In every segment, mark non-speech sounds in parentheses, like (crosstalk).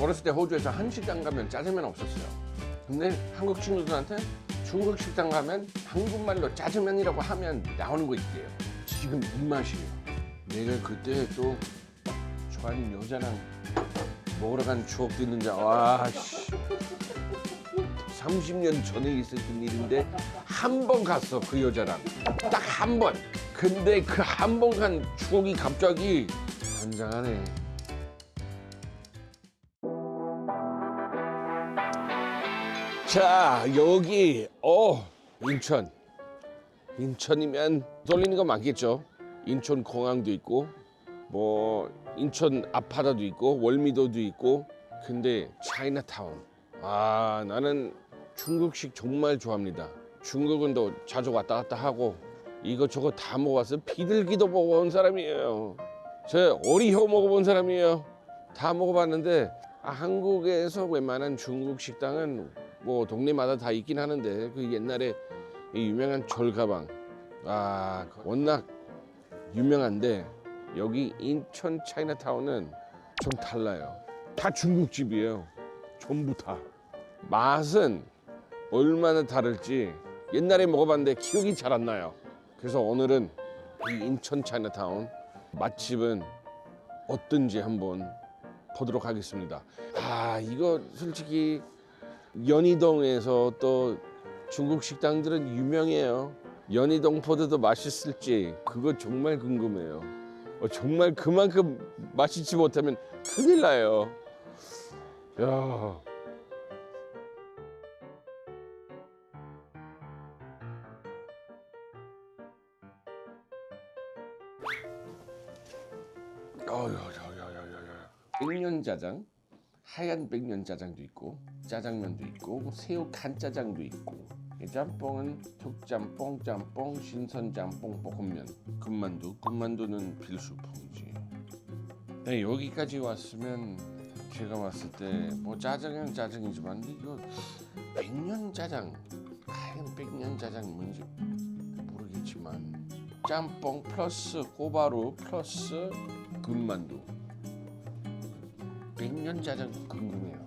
어렸을 때 호주에서 한식당 가면 짜장면 없었어요. 근데 한국 친구들한테 중국 식당 가면 한국말로 짜장면이라고 하면 나오는 거 있대요. 지금 이 맛이에요. 내가 그때 또 좋아하는 여자랑 먹으러 간 추억도 있는지 와 씨. 30년 전에 있었던 일인데 한 번 갔어 그 여자랑 딱 한 번. 근데 그 한 번 간 추억이 갑자기 한장하네. 자 여기 어 인천. 인천이면 떨리는 거 많겠죠. 인천 공항도 있고 뭐 인천 아파다도 있고 월미도도 있고 근데 차이나타운. 아 나는 중국식 정말 좋아합니다. 중국은 또 자주 왔다 갔다 하고 이것저것 다 먹어봤어 비둘기도 먹어본 사람이에요. 저 오리효 먹어본 사람이에요. 다 먹어봤는데 아, 한국에서 웬만한 중국 식당은 뭐 동네마다 다 있긴 하는데 그 옛날에 이 유명한 절가방. 아 워낙 유명한데 여기 인천 차이나타운은 좀 달라요. 다 중국집이에요. 전부 다. 맛은 얼마나 다를지 옛날에 먹어봤는데 기억이 잘 안 나요. 그래서 오늘은 이 인천 차이나타운 맛집은 어떤지 한번 보도록 하겠습니다. 아 이거 솔직히 연희동에서 또 중국 식당들은 유명해요. 연희동 포도도 맛있을지 그거 정말 궁금해요. 어, 정말 그만큼 맛있지 못하면 큰일 나요. 야. 어여여여여여. 백년짜장, 하얀 백년 짜장도 있고 짜장면도 있고 새우 간짜장도 있고. 짬뽕은 툭짬뽕, 짬뽕, 신선짬뽕, 볶음면, 군만두, 군만두는 필수품이지. 네, 여기까지 왔으면 제가 왔을 때 뭐 짜장은 짜장이지만 이거 백년 짜장, 하얀 백년 짜장 뭔지 모르겠지만 짬뽕 플러스 꼬바로 플러스 군만두 백년짜장 궁금해요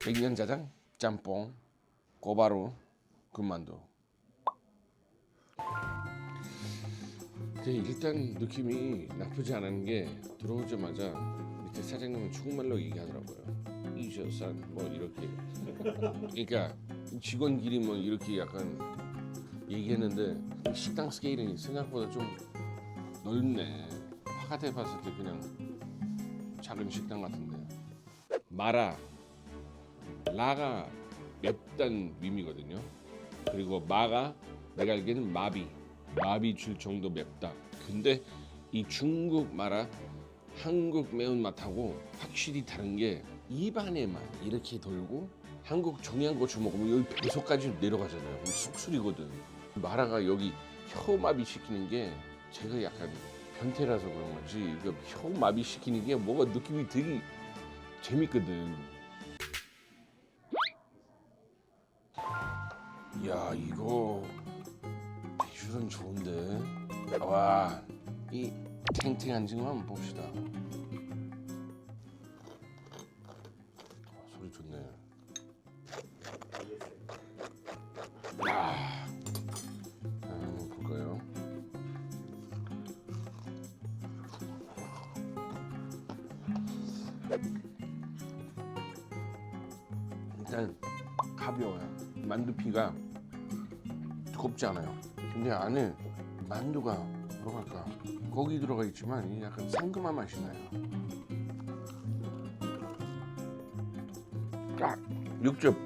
백년짜장 짬뽕 꼬바로 군만두 일단 느낌이 나쁘지 않은 게 들어오자마자 밑에 사장님은 중국말로 얘기하더라고요 이셔산 뭐 이렇게 그러니까 직원끼리 뭐 이렇게 약간 얘기했는데 식당 스케일이 생각보다 좀 넓네. 바깥에 봤을 때 그냥 작은 식당 같은데. 마라, 라가 맵단 의미거든요. 그리고 마가 내가 알기에는 마비, 마비 줄 정도 맵다. 근데 이 중국 마라 한국 매운맛하고 확실히 다른 게 입안에만 이렇게 돌고 한국 청양고추 먹으면 여기 배속까지 내려가잖아요. 그럼 속술이거든. 마라가 여기 혀 마비 시키는 게 제가 약간 변태라서 그런 건지 이거 혀마비 시키는 게 뭐가 느낌이 되게 재밌거든. 야 이거 비주얼은 좋은데 와 이 탱탱한 징어 한번 봅시다. 소리 좋네. 야, 한번 볼까요? 가벼워요. 만두피가 두껍지 않아요. 근데 안에 만두가 뭐랄까 고기 들어가 있지만 이 약간 상큼한 맛이 나요. 딱 육즙.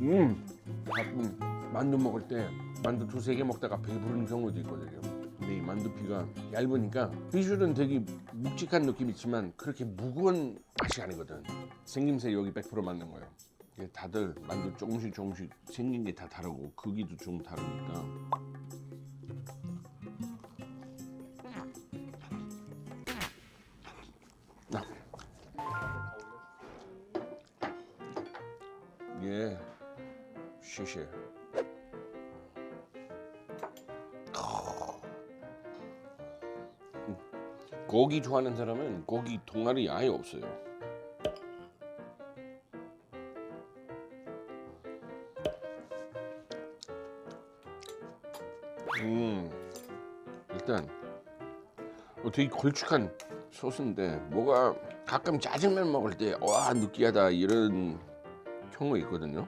음. 가끔 만두 먹을 때 만두 두세 개 먹다가 배부른 경우도 있거든요. 근데 이 만두피가 얇으니까 비주얼은 되게 묵직한 느낌이 있지만 그렇게 무거운 맛이 아니거든. 생김새 여기 100% 맞는 거예요. 다들 만두 조금씩 조금씩 생긴 게 다 다르고 크기도 좀 다르니까. 아. 예, 谢谢。 고기 좋아하는 사람은 고기 동아리 아예 없어요. 음 일단 어, 되게 걸쭉한 소스인데 뭐가 가끔 짜장면 먹을 때 와 느끼하다 이런 경우 있거든요.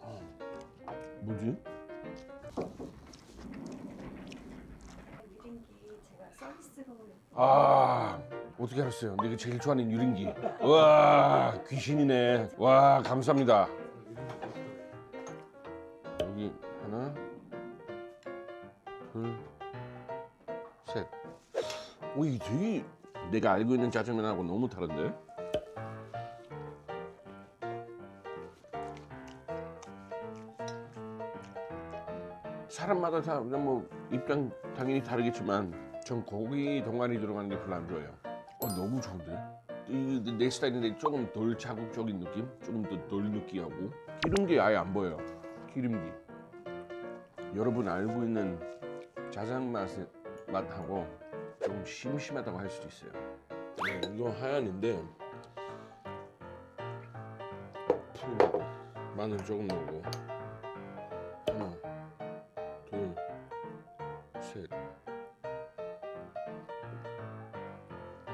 어, 뭐지? 서비스로 아 어떻게 알았어요? 내가 제일 좋아하는 유린기. 와 귀신이네. 와 감사합니다. 여기 하나, 둘, 셋. 오 이게 되게 내가 알고 있는 짜장면하고 너무 다른데? 사람마다 다 뭐 입장 당연히 다르겠지만 전 고기 동안이 들어가는 게 별로 안 좋아해요. 어 너무 좋은데? 이내 스타일인데 조금 덜 자극적인 느낌, 조금 더 덜 느끼하고 기름기 아예 안 보여요. 기름기. 여러분 알고 있는 짜장 맛 맛하고 좀 심심하다고 할 수도 있어요. 네, 이거 하얀인데 푸 넣고 마늘 조금 넣고 하나, 둘, 셋.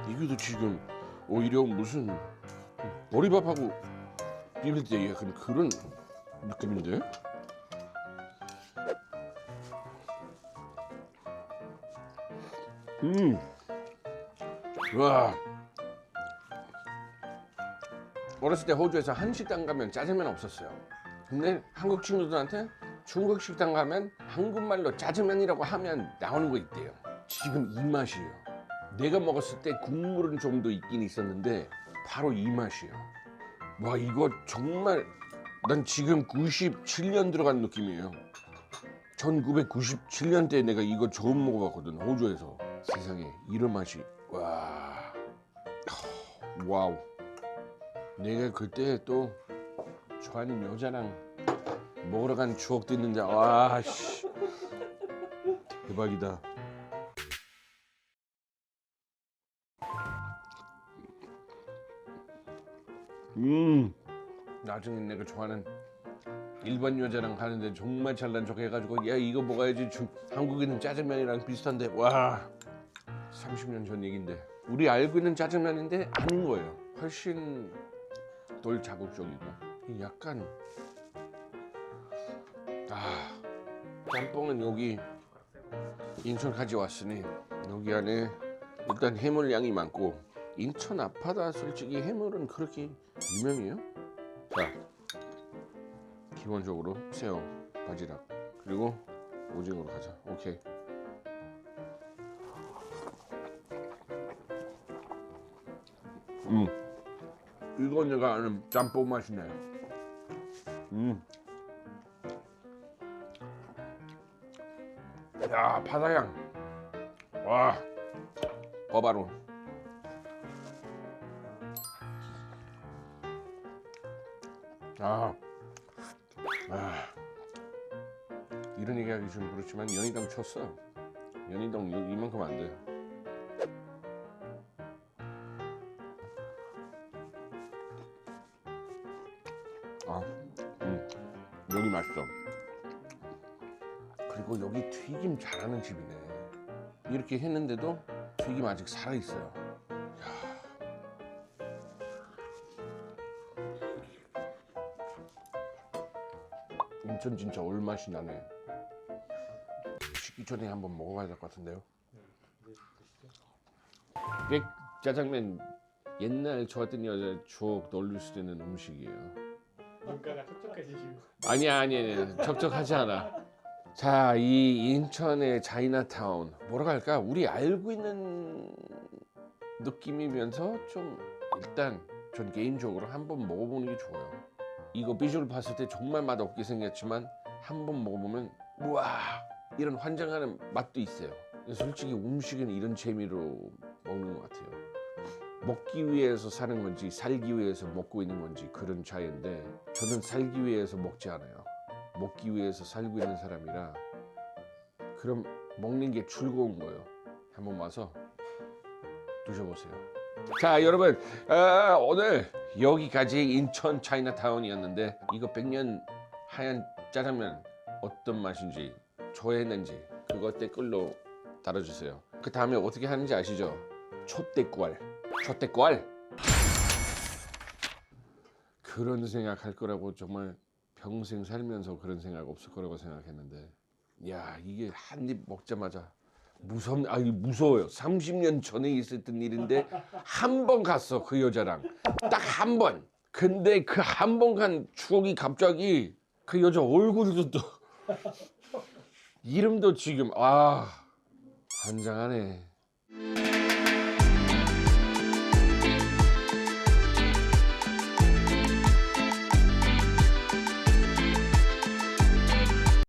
이게도 지금 오히려 무슨 머리밥하고 비빌 때 약간 그런 느낌인데? 음, 와. 어렸을 때 호주에서 한식당 가면 짜장면 없었어요. 근데 한국 친구들한테 중국 식당 가면 한국말로 짜장면이라고 하면 나오는 거 있대요. 지금 이 맛이에요. 내가 먹었을 때 국물은 좀 더 있긴 있었는데 바로 이 맛이에요. 와 이거 정말 난 지금 97년 들어간 느낌이에요. 1997년 때 내가 이거 처음 먹어봤거든 호주에서 세상에 이런 맛이 와 와우 내가 그때 또 좋아하는 여자랑 먹으러 간 추억도 있는데 와씨 대박이다. 음. 나중에 내가 좋아하는 일반 여자랑 가는데 정말 잘난 척 해가지고 야 이거 먹어야지. 중, 한국에는 짜장면이랑 비슷한데. 와 30년 전 얘긴데. 우리 알고 있는 짜장면인데 아닌 거예요. 훨씬 덜 자극적이고. 이 약간 아 짬뽕은 여기 인천까지 왔으니 여기 안에 일단 해물 양이 많고 인천 앞바다 솔직히 해물은 그렇게 유명해요? 자 기본적으로 새우, 바지락 그리고 오징어로 가자. 오케이. 음, 이건 내가 아는 짬뽕 맛이네. 음. 야 바다향. 와. 거바로. 아. 아, 이런 얘기하기 좀 그렇지만 연희당 쳤어. 연희당 이- 이만큼 안 돼. 아, 음, 여기 맛있어. 그리고 여기 튀김 잘하는 집이네. 이렇게 했는데도 튀김 아직 살아 있어요. 인천 진짜 올맛이 나네. 식기 전에 한번 먹어봐야 될 것 같은데요. 백 짜장면 옛날 좋았던 여자 추억 떠올릴 수 있는 음식이에요. 물가가 촉촉해지시고 아니야 아니야 아니야. 적적하지 않아. 자, 이 인천의 차이나타운 뭐라고 할까? 우리 알고 있는 느낌이면서 좀 일단 전 개인적으로 한번 먹어보는 게 좋아요. 이거 비주얼 봤을 때 정말 맛없게 생겼지만 한 번 먹어보면 우와 이런 환장하는 맛도 있어요. 솔직히 음식은 이런 재미로 먹는 것 같아요. 먹기 위해서 사는 건지 살기 위해서 먹고 있는 건지 그런 차이인데 저는 살기 위해서 먹지 않아요. 먹기 위해서 살고 있는 사람이라 그럼 먹는 게 즐거운 거예요. 한번 와서 드셔보세요. 자 여러분 어, 오늘 여기까지 인천 차이나타운이었는데 이거 100년 하얀 짜장면 어떤 맛인지 좋아했는지 그거 댓글로 달아주세요. 그 다음에 어떻게 하는지 아시죠? 초대꾸알, 초대꾸알. 그런 생각할 거라고 정말 평생 살면서 그런 생각 없을 거라고 생각했는데, 야 이게 한 입 먹자마자 무섭, 아 이게 무서워요. 30년 전에 있었던 일인데 한 번 갔어 그 여자랑 딱 한 번. 근데 그 한 번 간 추억이 갑자기 그 여자 얼굴도 또 (laughs) 이름도 지금 아 환장하네.